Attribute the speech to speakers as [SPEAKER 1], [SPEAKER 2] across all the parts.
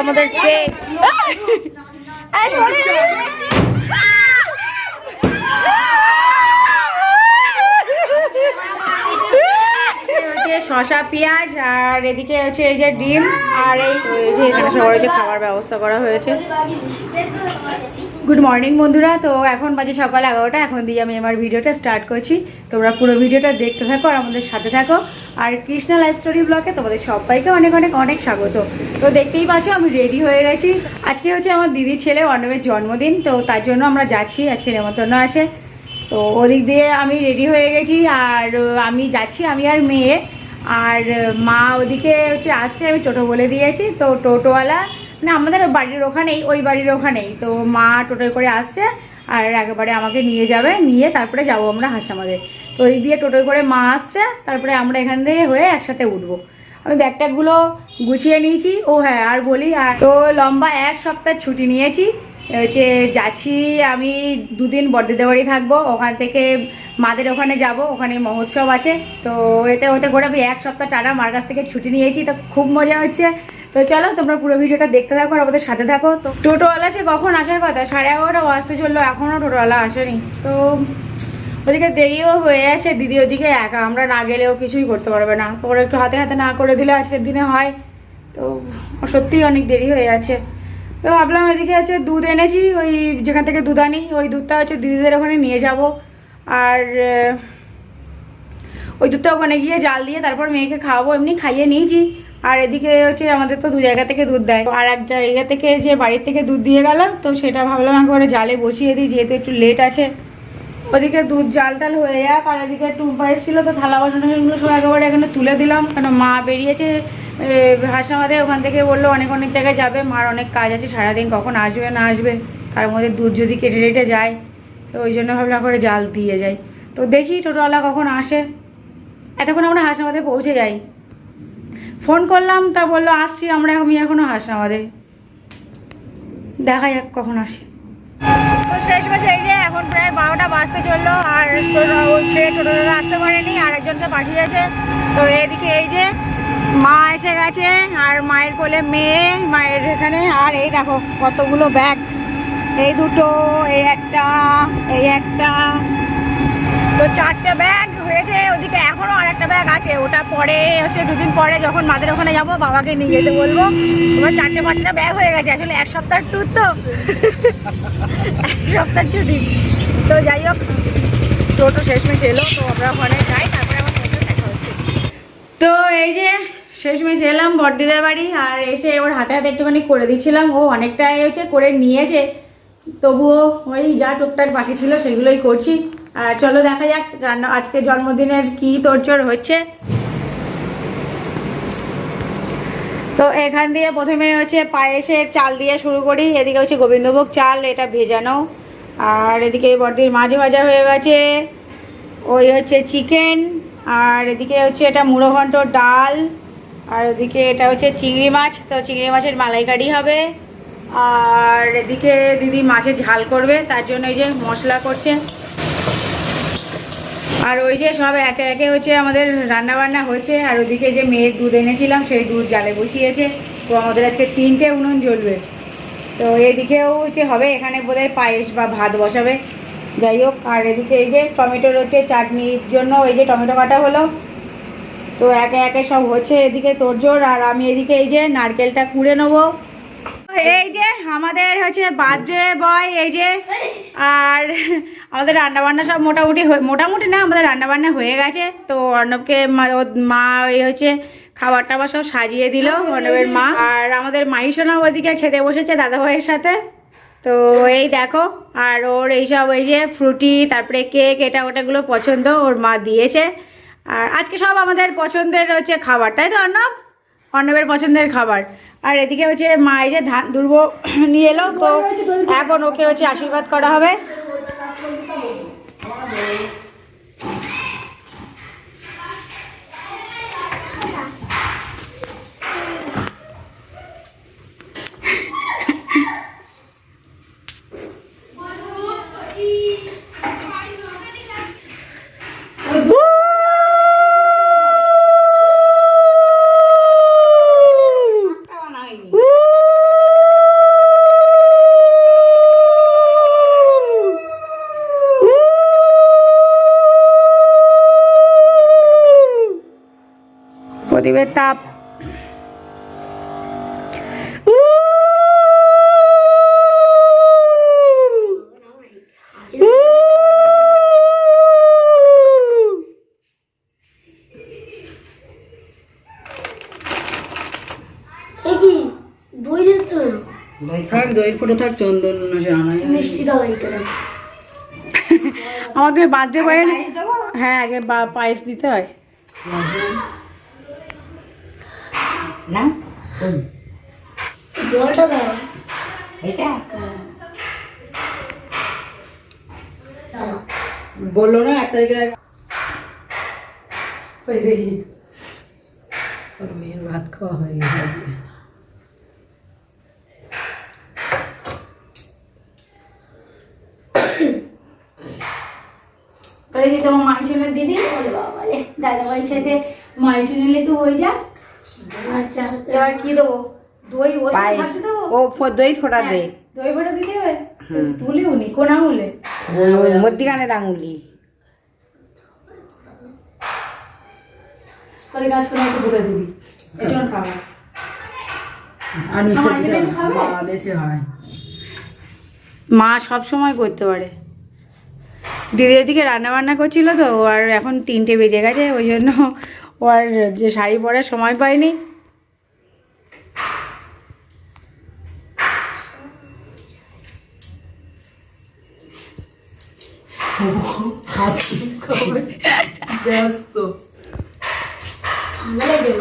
[SPEAKER 1] আমাদের শশা পেঁয়াজ আর এদিকে হচ্ছে এই যে ডিম আর এই যে এখানে সবার খাবার ব্যবস্থা করা হয়েছে। গুড মর্নিং বন্ধুরা। তো এখন বাজে সকাল এগারোটা। এখন দিয়ে আমি আমার ভিডিওটা স্টার্ট করছি। তোমরা পুরো ভিডিওটা দেখতে থাকো আর আমাদের সাথে থাকো। আর কৃষ্ণা লাইফ স্টোরি ব্লগে তোমাদের সবাইকে অনেক অনেক অনেক স্বাগত। তো দেখতেই পাচ্ছ, আমি রেডি হয়ে গেছি। আজকে হচ্ছে আমার দিদির ছেলে অর্ণবের জন্মদিন। তো তার জন্য আমরা যাচ্ছি। আজকে নেমন্তন্ন আছে। তো ওদিক দিয়ে আমি রেডি হয়ে গেছি। আর আমি যাচ্ছি, আমি আর মেয়ে। আর, মা ওদিকে হচ্ছে আসছে। আমি টোটো বলে দিয়েছি। তো টোটোওয়ালা মানে আমাদের বাড়ির ওখানেই, ওই বাড়ির ওখানেই। তো মা টোটোয় করে আসছে আর একেবারে আমাকে নিয়ে যাবে, নিয়ে তারপরে যাব আমরা হাসামাদের। তো ওই দিয়ে টোটোয় করে মা আসছে, তারপরে আমরা এখান থেকে হয়ে একসাথে উঠবো। আমি ব্যাগট্যাগুলো গুছিয়ে নিয়েছি। ও হ্যাঁ আর বলি, আর তো লম্বা এক সপ্তাহ ছুটি নিয়েছি। হচ্ছে যাচ্ছি আমি দুদিন বড়দিদের বাড়ি থাকব, ওখান থেকে মাদের ওখানে যাব, ওখানে মহোৎসব আছে। তো এতে ওতে করে আমি এক সপ্তাহ টানা মার কাছ থেকে ছুটি নিয়েছি। তো খুব মজা হচ্ছে। তো চলো, তোমরা পুরো ভিডিওটা দেখতে থাকো আর আমাদের সাথে থাকো। তো টোটোওয়ালা সে কখন আসার কথা? সাড়ে এগারোটা বাজতে চলল এখনও টোটোওয়ালা আসেনি। তো ওদিকে দেরিও হয়ে আছে, দিদি ওদিকে একা, আমরা না গেলেও কিছুই করতে পারবে না। ওরা একটু হাতে হাতে না করে দিলে আজকের দিনে হয়। তো সত্যিই অনেক দেরি হয়ে যাচ্ছে। তো ভাবলাম এদিকে হচ্ছে দুধ এনেছি, ওই যেখান থেকে দুধ আনি, ওই দুধটা হচ্ছে দিদিদের ওখানে নিয়ে যাব। আর ওই দুধটা ওখানে গিয়ে জাল দিয়ে তারপর মেয়েকে খাওয়াবো, এমনি খাইয়ে নিয়েছি। আর এদিকে হচ্ছে আমাদের তো দু জায়গা থেকে দুধ দেয়। আর এক জায়গা থেকে যে বাড়ির থেকে দুধ দিয়ে গেল তো সেটা ভাবলাম একবারে জালে বসিয়ে দিই, যেহেতু একটু লেট আছে। ওদিকে দুধ জাল টাল হয়ে যাক, আর এদিকে টুম্পা এসেছিল, তো থালা বাসন টাসনগুলো সব একেবারে এখানে তুলে দিলাম। কেন মা বেরিয়েছে হাসনামাদে ওখান থেকে বলল অনেক অনেক জায়গায় যাবে। মার অনেক কাজ আছে, সারাদিন কখন আসবে না আসবে, তার মধ্যে দুধ যদি কেটে রেটে যায়, তো ওই জন্য ভাবলাম করে জাল দিয়ে যাই। তো দেখি টোটোওয়ালা কখন আসে। এতক্ষণ আমরা হাসনামাদে পৌঁছে যাই। ফোন করলাম, তা বলল, আসছি আমরা, আমি এখনও আমাদের। দেখা যাক কখন আসে। এই যে এখন প্রায় বারোটা বাজতে চলল, আর আসতে আর তো এদিকে এই যে মা এসে গেছে, আর মায়ের কোলে মেয়ে, মায়ের এখানে, আর এই দেখো কতগুলো ব্যাগ। এই দুটো, এই একটা এই একটা। তো চারটে ব্যাগ হয়েছে ওদিকে এখনও আর একটা ব্যাগ আছে। ওটা পরে হচ্ছে দুদিন পরে যখন মাদের ওখানে যাব, বাবাকে নিয়ে যেতে বলব। এবার চারটে পাঁচটা ব্যাগ হয়ে গেছে। আসলে এক সপ্তাহ ট্যুর তো। এক সপ্তাহ ছুটি। তো যাই হোক টোটো শেষমেশ এলো, তো আমরা ওখানে যাই, তারপরে আমার টোটো দেখা হচ্ছে। তো এই যে শেষমেশ এলাম বড়দিদের বাড়ি, আর এসে ওর হাতে হাতে একটুখানি করে দিচ্ছিলাম। ও অনেকটাই হচ্ছে করে নিয়েছে। তবুও ওই যা টুকটাক বাকি ছিল, সেগুলোই করছি। আর চলো দেখা যাক রান্না, আজকে জন্মদিনের কি তোরচড় হচ্ছে। তো এখান দিয়ে প্রথমে হচ্ছে পায়েসের চাল দিয়ে শুরু করি, এদিকে হচ্ছে গোবিন্দভোগ চাল, এটা ভেজানো আর এদিকে বড়দির মাঝে ভাজা হয়ে গেছে। ওই হচ্ছে চিকেন, আর এদিকে হচ্ছে এটা মুড়ো ঘন্ট ডাল, আর ওদিকে এটা হচ্ছে চিংড়ি মাছ, তো চিংড়ি মাছের মালাইকারি হবে। আর এদিকে দিদি মাছের ঝাল করবে, তার জন্য এই যে মশলা করছে। আর ওই যে সব একে একে হচ্ছে আমাদের রান্না বান্না হচ্ছে আর ওদিকে যে মেয়ের দুধ এনেছিলাম, সেই দুধ জালে বসিয়েছে। তো আমাদের আজকে তিনটে উনুন জ্বলবে। তো এদিকেও হচ্ছে হবে, এখানে বোধহয় পায়েস বা ভাত বসাবে। যাই হোক, আর এদিকে এই যে টমেটোর হচ্ছে চাটনির জন্য এই যে টমেটো কাটা হলো। তো একে একে সব হচ্ছে এদিকে তোর তোরজোর আর আমি এদিকে এই যে নারকেলটা কুড়ে নেব। এই যে আমাদের হচ্ছে বার্থডে বয় এই যে, আর আমাদের রান্নাবান্না সব মোটামুটি মোটামুটি না, আমাদের রান্নাবান্না হয়ে গেছে। তো অর্ণবকে মা- এই হচ্ছে খাবার টাবার সব সাজিয়ে দিল, অর্ণবের মা। আর আমাদের মাহিসোনা ওইদিকে খেতে বসেছে দাদাভাইয়ের সাথে। তো এই দেখো, আর ওর এইসব এই যে ফ্রুটি, তারপরে কেক, এটা ওটাগুলো পছন্দ ওর মা দিয়েছে। আর আজকে সব আমাদের পছন্দের হচ্ছে খাবার, তাই তো অর্ণব? অর্ণবের পছন্দের খাবার। আর এদিকে হচ্ছে মা এই যে ধান দুর্ব নিয়ে এলো তো এখন ওকে হচ্ছে আশীর্বাদ করা হবে। প্রদীপের তাপ।
[SPEAKER 2] থাক দই ফুটে থাক চন্দন
[SPEAKER 3] মিষ্টি দাও
[SPEAKER 1] আমাদের বার্থডে হ্যাঁ আগে বা- পায়েস দিতে হয়।
[SPEAKER 2] না?
[SPEAKER 3] জলটা দাও।
[SPEAKER 2] এটা? বলল না এক তারিখের আগে। ওর মেয়ের ভাত খাওয়া হয়ে গেছে।
[SPEAKER 1] তোমার মাইশনের দিদি? বাবা রে দাদা ভাই সাথে মাইশন নিলে তো হয়ে যা এবার কি দেবো? দই ওই
[SPEAKER 2] পায়েস।
[SPEAKER 1] থাকতে দেবো?
[SPEAKER 2] ও দই ফোটা দে।
[SPEAKER 1] দই ভরে দিতে হবে তুলি উনি কোন আমলে
[SPEAKER 2] মধ্যিখানের আঙুলি।
[SPEAKER 1] একটু দিবি। খাবার
[SPEAKER 2] আর মিষ্টি হয়।
[SPEAKER 1] মা সব সময় করতে পারে। দিদি এদিকে রান্না বান্না করছিল তো আর এখন তিনটে বেজে গেছে ওই জন্য ও আর যে শাড়ি পরার সময় পায়নি।
[SPEAKER 2] ব্যস্ত।
[SPEAKER 3] ঠান্ডা লাগছে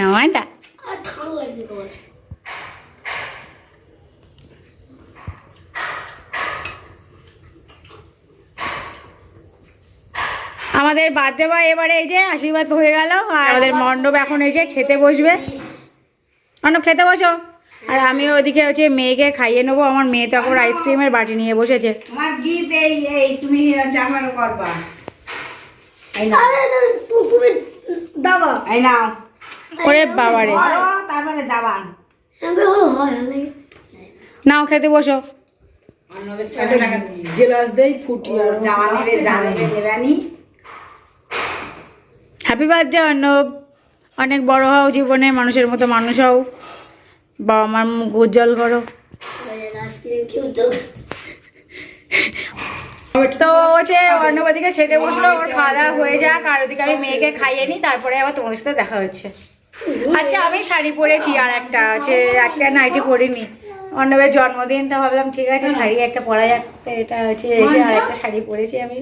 [SPEAKER 3] না আমাদের
[SPEAKER 1] না বার্থডে বয় এবারে এই যে আশীর্বাদ হয়ে গেল আর আমাদের মণ্ডপ এখন এই যে খেতে বসবে। মণ্ডপ খেতে বসো। আর আমি ওদিকে হচ্ছে মেয়েকে খাইয়ে নেব। আমার মেয়ে তো এখন আইসক্রিমের বাটি নিয়ে বসেছে।
[SPEAKER 2] তোমার গিফট এই এই তুমি জামার করবা। এই না
[SPEAKER 3] আরে না, তু- তুমি দাবা।
[SPEAKER 2] এই নাও।
[SPEAKER 1] ওরে
[SPEAKER 2] তারপরে
[SPEAKER 1] খেতে বসো।
[SPEAKER 2] গেলাস দেই ফুটি আর জামা জানেবে নেবেনি
[SPEAKER 1] হ্যাপি বার্থডে অর্ণব। অনেক বড় হও জীবনে মানুষের মতো মানুষ হও। বাবা মার মুখ উজ্জ্বল করো তো হচ্ছে অর্ণব ওদিকে খেতে বসল, ওর খাওয়া দাওয়া হয়ে যাক, আর ওদিকে আমি মেয়েকে খাইয়ে নিই, তারপরে আবার তোমার সাথে দেখা হচ্ছে। আজকে আমি শাড়ি পরেছি আর একটা হচ্ছে আজকে নাইটি পরিনি। অর্ণবের জন্মদিন, তো ভাবলাম ঠিক আছে, শাড়ি একটা পরা যাক। এটা হচ্ছে এসে আর একটা শাড়ি পরেছি আমি।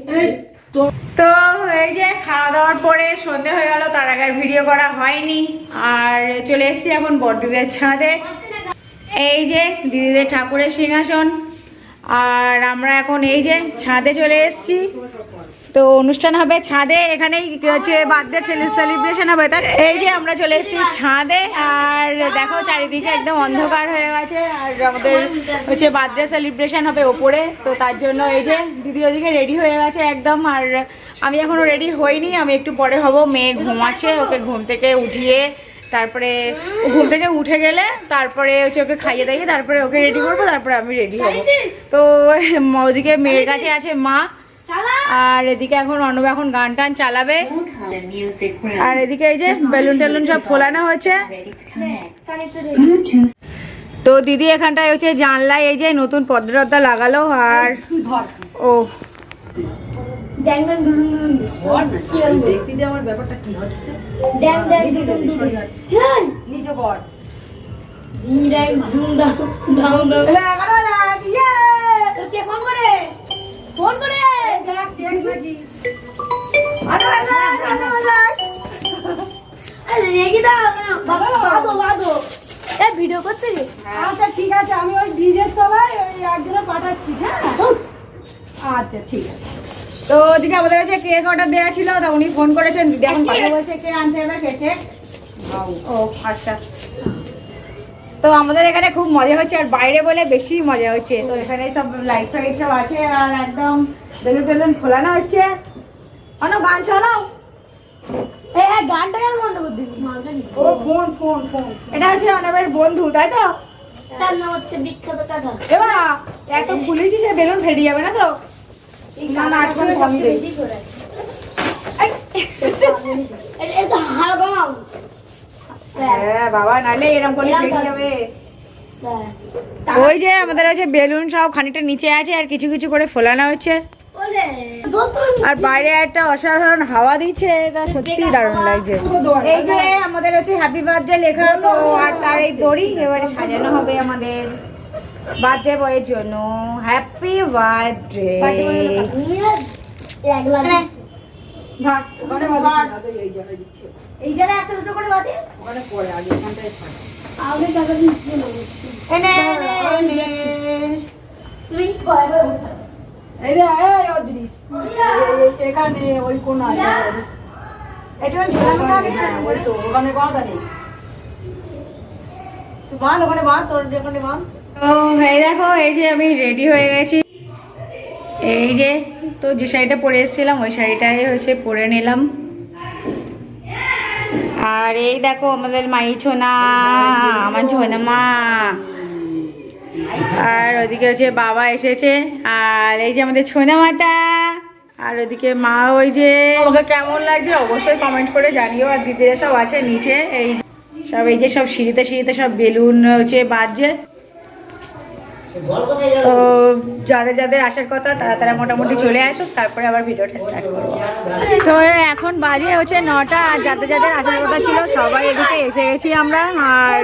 [SPEAKER 1] তো এই যে খাওয়া দাওয়ার পরে সন্ধে হয়ে গেল, তার আগে ভিডিও করা হয়নি। আর চলে এসছি এখন বড্ডুদের ছাদে। এই যে দিদিদের ঠাকুরের সিংহাসন। আর আমরা এখন এই যে ছাদে চলে এসেছি। তো অনুষ্ঠান হবে ছাদে, এখানেই হচ্ছে বার্থডে সেলিব্রেশন হবে। তাই এই যে আমরা চলে এসেছি ছাদে, আর দেখো চারিদিকে একদম অন্ধকার হয়ে গেছে, আর আমাদের হচ্ছে বার্থডে সেলিব্রেশন হবে ওপরে। তো তার জন্য এই যে দিদি ওদিকে রেডি হয়ে গেছে একদম, আর আমি এখনও রেডি হইনি, আমি একটু পরে হব। মেয়ে ঘুমাচ্ছে, ওকে ঘুম থেকে উঠিয়ে তারপরে ঘুম থেকে উঠে গেলে তারপরে হচ্ছে ওকে খাইয়ে দাইয়ে তারপরে ওকে রেডি করব, তারপরে আমি রেডি হব। তো ওদিকে মেয়ের কাছে আছে মা আর এদিকে এখন অর্ণব এখন গান টান চালাবে। আর এদিকে এই যে বেলুন টেলুন সব ফোলানো হচ্ছে তো দিদি এখানটায় হচ্ছে জানলায় এই যে নতুন পদ্ম টদ্মা লাগালো আর ও।
[SPEAKER 3] ফোন করে। ফোন করে। দেখ দেখ বাজি আরে রেগে দাও না বাবা বাদো বাদো এ ভিডিও করতে গে
[SPEAKER 2] আচ্ছা ঠিক আছে আমি ওই ব্রিজের তলায় ওই একজনে পাঠাচ্ছি হ্যাঁ? আচ্ছা ঠিক আছে।
[SPEAKER 1] তো ওদিকে আমাদের কাছে কেক অর্ডার দেওয়া ছিল তা উনি ফোন করেছেন। দিদি এখন কথা বলছে কে আনছে এবার কেক ও আচ্ছা। তো আমাদের এখানে খুব মজা হচ্ছে আর বাইরে বলে বেশি মজা হচ্ছে তো এখানে সব লাইট ফাইট সব আছে আর একদম বেলুন টেলুন ফোলানো হচ্ছে অনেক গান চালাও
[SPEAKER 3] হ্যাঁ গানটা কেন বন্ধ করে দিলি
[SPEAKER 2] ও ফোন ফোন ফোন
[SPEAKER 1] এটা হচ্ছে অনবের বন্ধু তাই তো
[SPEAKER 3] তার নাম হচ্ছে বিখ্যাত টাকা
[SPEAKER 1] এবার এত বেলুন ফেটে যাবে না তো না, না।
[SPEAKER 3] বেশি করে। এটা
[SPEAKER 1] হ্যাঁ বাবা নালে এরকম করে যাবে।
[SPEAKER 3] হ্যাঁ।
[SPEAKER 1] ওই যে আমাদের আছে বেলুন সব খানিকটা নিচে আছে আর কিছু কিছু করে ফোলানো হচ্ছে। আর বাইরে একটা অসাধারণ হাওয়া দিচ্ছে তা সত্যি দারুণ লাগছে। এই যে আমাদের হচ্ছে হ্যাপি বার্থডে লেখা তো আর তার এই দড়ি এবারে সাজানো হবে আমাদের বার্থডে বয়ের জন্য। হ্যাপি বার্থডে ধর
[SPEAKER 2] ওখানে তো এই জায়গায়
[SPEAKER 3] একটা দুটো করে বাদে?
[SPEAKER 2] ওখানে পরে আগে এখানটায় ছাড়
[SPEAKER 3] টাকা দিচ্ছি না
[SPEAKER 1] এনে এনে এনে
[SPEAKER 3] তুমি কয়বার বসে
[SPEAKER 2] এই যে এই এখানে ওই কোনায়।
[SPEAKER 1] এটা না
[SPEAKER 2] ওই তো ওখানে বাঁধা নেই
[SPEAKER 1] তুই বাঁধ ওখানে বাঁধ তোর ওখানে বাঁধ। ও এই দেখো এই যে আমি রেডি হয়ে গেছি। এই যে তো যে শাড়িটা পরে এসেছিলাম ওই শাড়িটাই হচ্ছে পরে নিলাম। আর এই দেখো আমাদের মাই ছোনা, আমার ছোনা মা আর ওদিকে হচ্ছে বাবা এসেছে, আর এই যে আমাদের ছোনা মাতা আর ওদিকে মা ওই যে। ওকে কেমন লাগছে অবশ্যই কমেন্ট করে জানিও, আর দিদিরা সব আছে নিচে, এই সব এই যে সব সিঁড়িতে সিঁড়িতে সব বেলুন হচ্ছে বাজছে। তো যাদের যাদের আসার কথা তারা তারা মোটামুটি চলে আসুক তারপরে আবার ভিডিওটা স্টার্ট করব তো এখন বাজে হচ্ছে নটা আর যাদের যাদের আসার কথা ছিল সবাই এদিকে এসে গেছি আমরা আর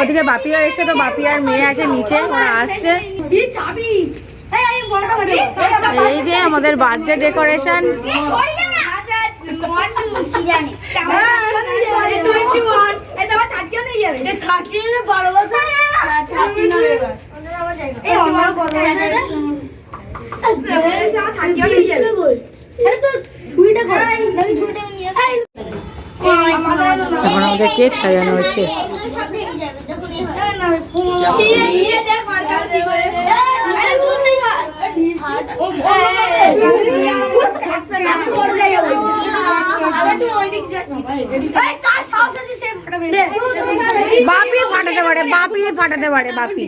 [SPEAKER 1] ওদিকে বাপিও এসে তো বাপি আর মেয়ে আছে নিচে ওরা আসছে
[SPEAKER 3] এই
[SPEAKER 1] যে আমাদের বার্থডে ডেকোরেশন
[SPEAKER 3] বারো বছর না
[SPEAKER 1] এখন আমাদের কেক সাজানো হচ্ছে বাপি ফাটাতে পারে, বাপি ফাটাতে পারে, বাপি।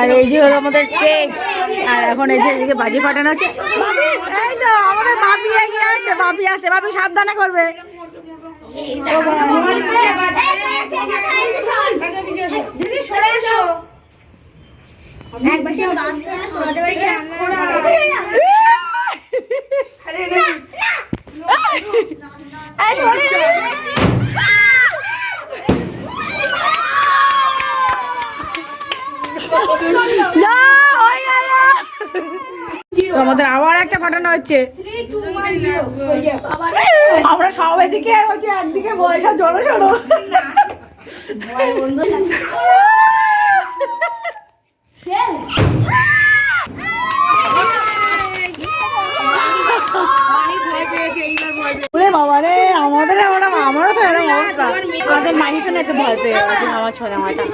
[SPEAKER 1] আর এই যে হলো আমাদের কেক আর এখন এই যে এদিকে বাজি ফাটানো হচ্ছে। এই তো, আমাদের বাপি এগিয়ে আছে, বাপি আছে বাপি সাবধানে করবে এই সরে যা, হয়ে গেল। তো আমাদের আবার একটা ঘটনা হচ্ছে আমরা সব এদিকে হচ্ছে একদিকে বয়সা জড়ো সড়ো ওরে বাবা রে আমাদের আমরা আমারও তো এরকম অবস্থা আমাদের মাহির জন্য একটু ভয় পেয়ে গেছে আমার ছোলা মাটা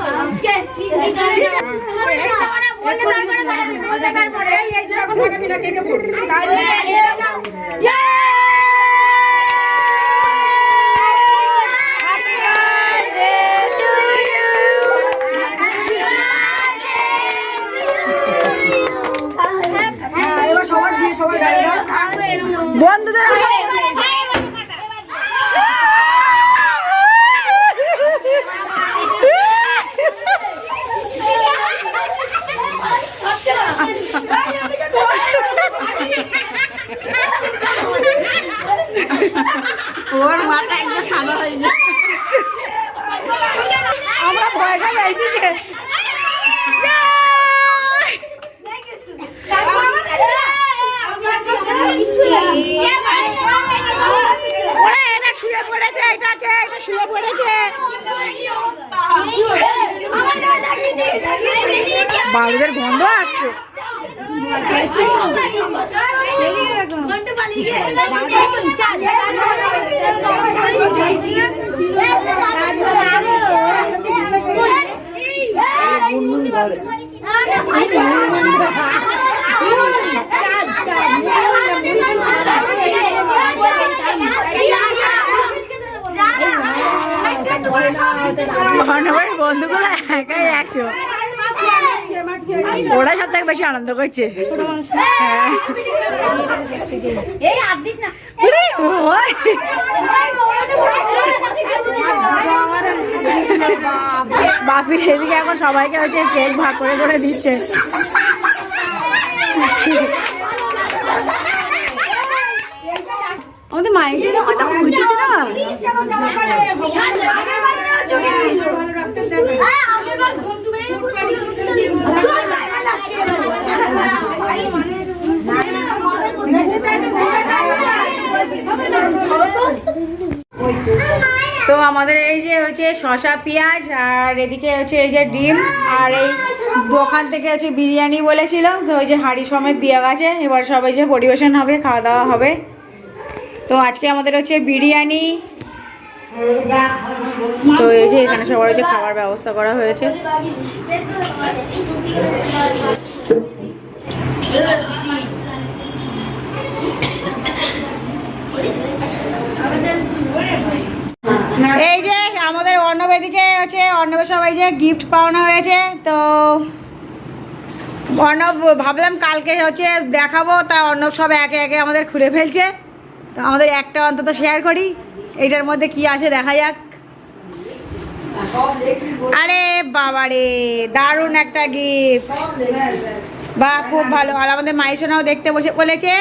[SPEAKER 2] হ্যাঁ এবার সবার দিয়ে সবাই গাড়ি দাও
[SPEAKER 1] বন্ধুদের ওর মাথা একদম সাদা হয়নি আমরা ভয়টা পাইছি ওরা এটা শুয়ে পড়েছে এটাকে এটা শুয়ে পড়েছে বাড়িদের গন্ধ আসছে। অর্ণবের বন্ধুগুলো একাই একশো। ওরা সব থেকে বেশি আনন্দ করছে। বাপি এদিকে এখন সবাইকে হচ্ছে কেক ভাগ করে করে দিচ্ছে। আমাদের মায়ের জন্য কথা বুঝেছে না? তো আমাদের এই যে হচ্ছে শশা পেঁয়াজ, আর এদিকে হচ্ছে এই যে ডিম, আর এই দোকান থেকে হচ্ছে বিরিয়ানি বলেছিল, তো ওই যে হাঁড়ি সমেত দিয়ে গেছে এবার সবাই যে পরিবেশন হবে, খাওয়া দাওয়া হবে। তো আজকে আমাদের হচ্ছে বিরিয়ানি। তো এই যে এখানে সবার হচ্ছে খাবার ব্যবস্থা করা হয়েছে। সবাই যে গিফট পাওনা হয়েছে, তো অর্ণব, ভাবলাম কালকে হচ্ছে দেখাবো, তা অর্ণব সব একে একে আমাদের খুলে ফেলছে। তো আমাদের একটা অন্তত শেয়ার করি, এইটার মধ্যে কি আছে দেখা যাক। আরে বাবা রে দারুণ একটা গিফট বা খুব ভালো, আর আমাদের মাইসোনাও দেখতে বসে বলেছে।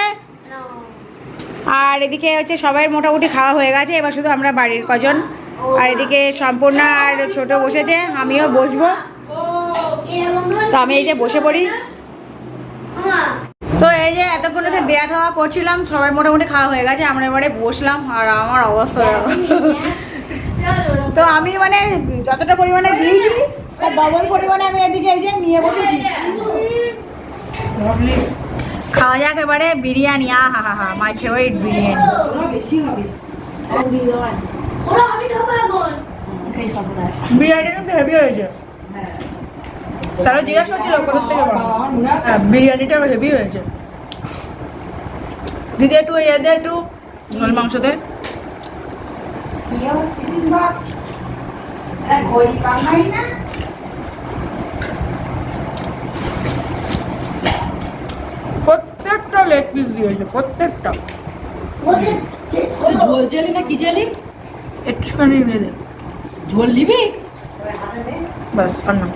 [SPEAKER 1] আর এদিকে হচ্ছে সবাই মোটামুটি খাওয়া হয়ে গেছে, এবার শুধু আমরা বাড়ির কজন। আর এদিকে সম্পূর্ণ আর ছোট বসেছে, আমিও বসবো। তো আমি এই যে বসে পড়ি। তো এই যে এতক্ষণ হচ্ছে দেয়া খাওয়া করছিলাম, সবাই মোটামুটি খাওয়া হয়ে গেছে, আমরা এবারে বসলাম, আর আমার অবস্থা তো আমি মানে যতটা পরিমাণে দিয়েছি, তার ডবল পরিমাণে আমি এদিকে এই যে নিয়ে বসেছি। খাওয়া যাক এবারে, বিরিয়ানি আ হা হা হা মাই ফেভারিট বিরিয়ানি।
[SPEAKER 2] বেশি হবে।
[SPEAKER 1] বিরিয়ানি কিন্তু হেভি হয়েছে। স্যারও জিজ্ঞাসা করছিল কোথা থেকে হ্যাঁ বিরিয়ানিটা হেভি হয়েছে। দিদি একটু ইয়ে দে একটু ঝোল মাংস দে। প্রত্যেকটা লেগ পিস দিয়েছে প্রত্যেকটা।
[SPEAKER 2] ঝোল জেলি না কি জেলি?
[SPEAKER 1] একটুখানি নিয়ে দে।
[SPEAKER 2] ঝোল নিবি?
[SPEAKER 1] বাস আর না।